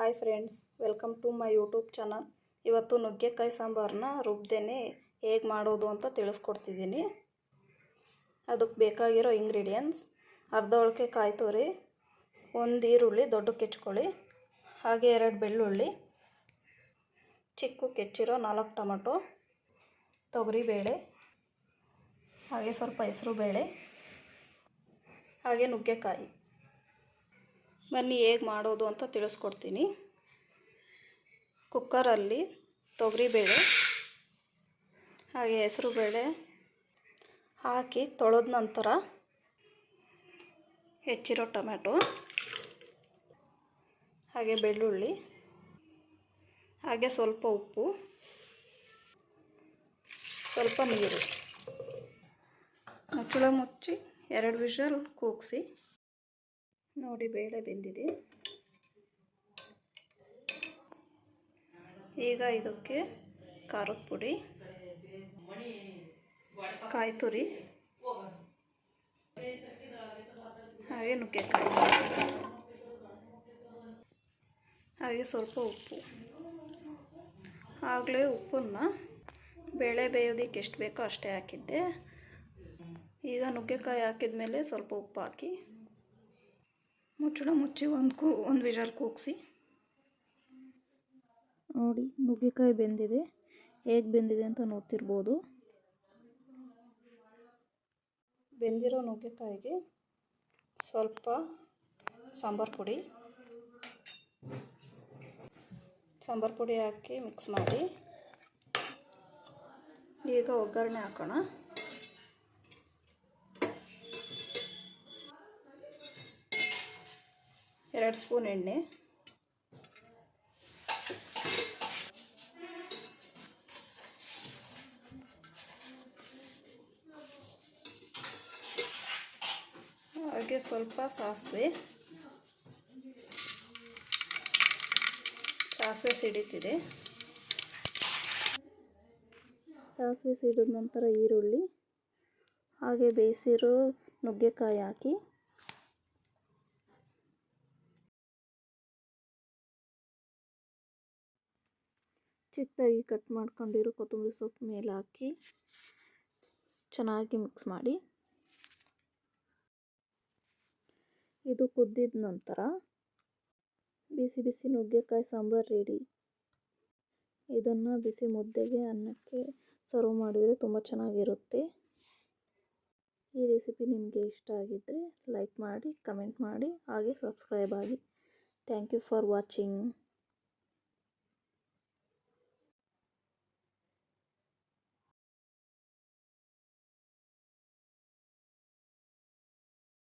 Hi friends, welcome to my YouTube channel. ಇವತ್ತು ನುಗ್ಗೆಕಾಯಿ ಸಾಂಬಾರನ್ನ ರುಬ್ದೇನೆ ಹೇಗೆ ಮಾಡೋದು ಅಂತ ತಿಳಿಸ್ಕೊಡ್ತಿದ್ದೀನಿ. ಅದಕ್ಕೆ ಬೇಕಾಗಿರೋ ಇಂಗ್ರೀಡಿಯೆಂಟ್ಸ್ ಅರ್ಧ ಒಳಕೆ ಕಾಯಿ ತುರಿ, ಒಂದು ಈರುಳ್ಳಿ ದೊಡ್ಡ ಕೆಚ್ಕೊಳ್ಳಿ, ಹಾಗೆ ಎರಡು ಬೆಳ್ಳುಳ್ಳಿ, ಚಿಕ್ಕ ಕೆಚ್ಚಿರೋ ನಾಲ್ಕು ಟೊಮಟೊ ತೊಗರಿಬೇಳೆ ಹಾಗೆ ಸ್ವಲ್ಪ ಹೆಸರು ಬೇಳೆ, ಹಾಗೆ ನುಗ್ಗೆಕಾಯಿ. ಬನ್ನಿ ಹೇಗೆ ಮಾಡೋದು ಅಂತ ತಿಳಿಸ್ಕೊಡ್ತೀನಿ. ಕುಕ್ಕರಲ್ಲಿ ತೊಗರಿಬೇಳೆ, ಹಾಗೆ ಹೆಸರು ಬೇಳೆ ಹಾಕಿ ತೊಳೆದ ನಂತರ ಹೆಚ್ಚಿರೋ ಟೊಮ್ಯಾಟೊ, ಹಾಗೆ ಬೆಳ್ಳುಳ್ಳಿ, ಹಾಗೆ ಸ್ವಲ್ಪ ಉಪ್ಪು, ಸ್ವಲ್ಪ ನೀರು. ಮುಚ್ಚಳ ಮುಚ್ಚಿ ಎರಡು ವಿಷಲ್ ಕೂಗಿಸಿ ನೋಡಿ ಬೇಳೆ ಬೆಂದಿದೆ. ಈಗ ಇದಕ್ಕೆ ಖಾರದ ಪುಡಿ ಕಾಯಿ ತುರಿ ಹಾಗೆ ನುಗ್ಗೆಕಾಯಿ. ಹಾಗೆ ಸ್ವಲ್ಪ ಉಪ್ಪು. ಆಗಲೇ ಉಪ್ಪನ್ನು ಬೇಳೆ ಬೇಯೋದಕ್ಕೆ ಎಷ್ಟು ಬೇಕೋ ಅಷ್ಟೇ ಹಾಕಿದ್ದೆ. ಈಗ ನುಗ್ಗೆಕಾಯಿ ಹಾಕಿದ ಮೇಲೆ ಸ್ವಲ್ಪ ಉಪ್ಪು ಹಾಕಿ. ಮುಚ್ಚಳ ಮುಚ್ಚಿ ಒಂದು ಕೂ, ಒಂದು ವಿಜಲ್ ಕೂಗಿಸಿ. ನೋಡಿ, ನುಗ್ಗೆಕಾಯಿ ಬೆಂದಿದೆ. ಹೇಗೆ ಬೆಂದಿದೆ ಅಂತ ನೋಡ್ತಿರ್ಬೋದು. ಬೆಂದಿರೋ ನುಗ್ಗೆಕಾಯಿಗೆ ಸ್ವಲ್ಪ ಸಾಂಬಾರು ಪುಡಿ. ಸಾಂಬಾರು ಪುಡಿ ಹಾಕಿ ಮಿಕ್ಸ್ ಮಾಡಿ. ಈಗ ಒಗ್ಗರಣೆ ಹಾಕೋಣ. ಎರಡು ಸ್ಪೂನ್ ಎಣ್ಣೆ. ಹಾಗೆ ಸ್ವಲ್ಪ ಸಾಸಿವೆ. ಸಾಸಿವೆ ಸಿಡಿತಿದೆ. ಸಾಸಿವೆ ಸಿಡಿದ ನಂತರ ಈರುಳ್ಳಿ, ಹಾಗೆ ಬೇಯಿಸಿರೋ ನುಗ್ಗೆಕಾಯಿ ಹಾಕಿ. ಚಿಕ್ಕದಾಗಿ ಕಟ್ ಮಾಡ್ಕೊಂಡಿರೋ ಕೊತ್ತಂಬರಿ ಸೊಪ್ಪು ಮೇಲೆ ಹಾಕಿ ಚೆನ್ನಾಗಿ ಮಿಕ್ಸ್ ಮಾಡಿ. ಇದು ಕುದ್ದಿದ ನಂತರ ಬಿಸಿ ಬಿಸಿ ನುಗ್ಗೆಕಾಯಿ ಸಾಂಬಾರು ರೆಡಿ ಇದನ್ನು ಬಿಸಿ ಮುದ್ದೆಗೆ ಅನ್ನಕ್ಕೆ ಸರ್ವ್ ಮಾಡಿದರೆ ತುಂಬ ಚೆನ್ನಾಗಿರುತ್ತೆ. ಈ ರೆಸಿಪಿ ನಿಮಗೆ ಇಷ್ಟ ಆಗಿದ್ದರೆ ಲೈಕ್ ಮಾಡಿ ಕಮೆಂಟ್ ಮಾಡಿ, ಹಾಗೆ ಸಬ್ಸ್ಕ್ರೈಬ್ ಆಗಿ. Thank you for watching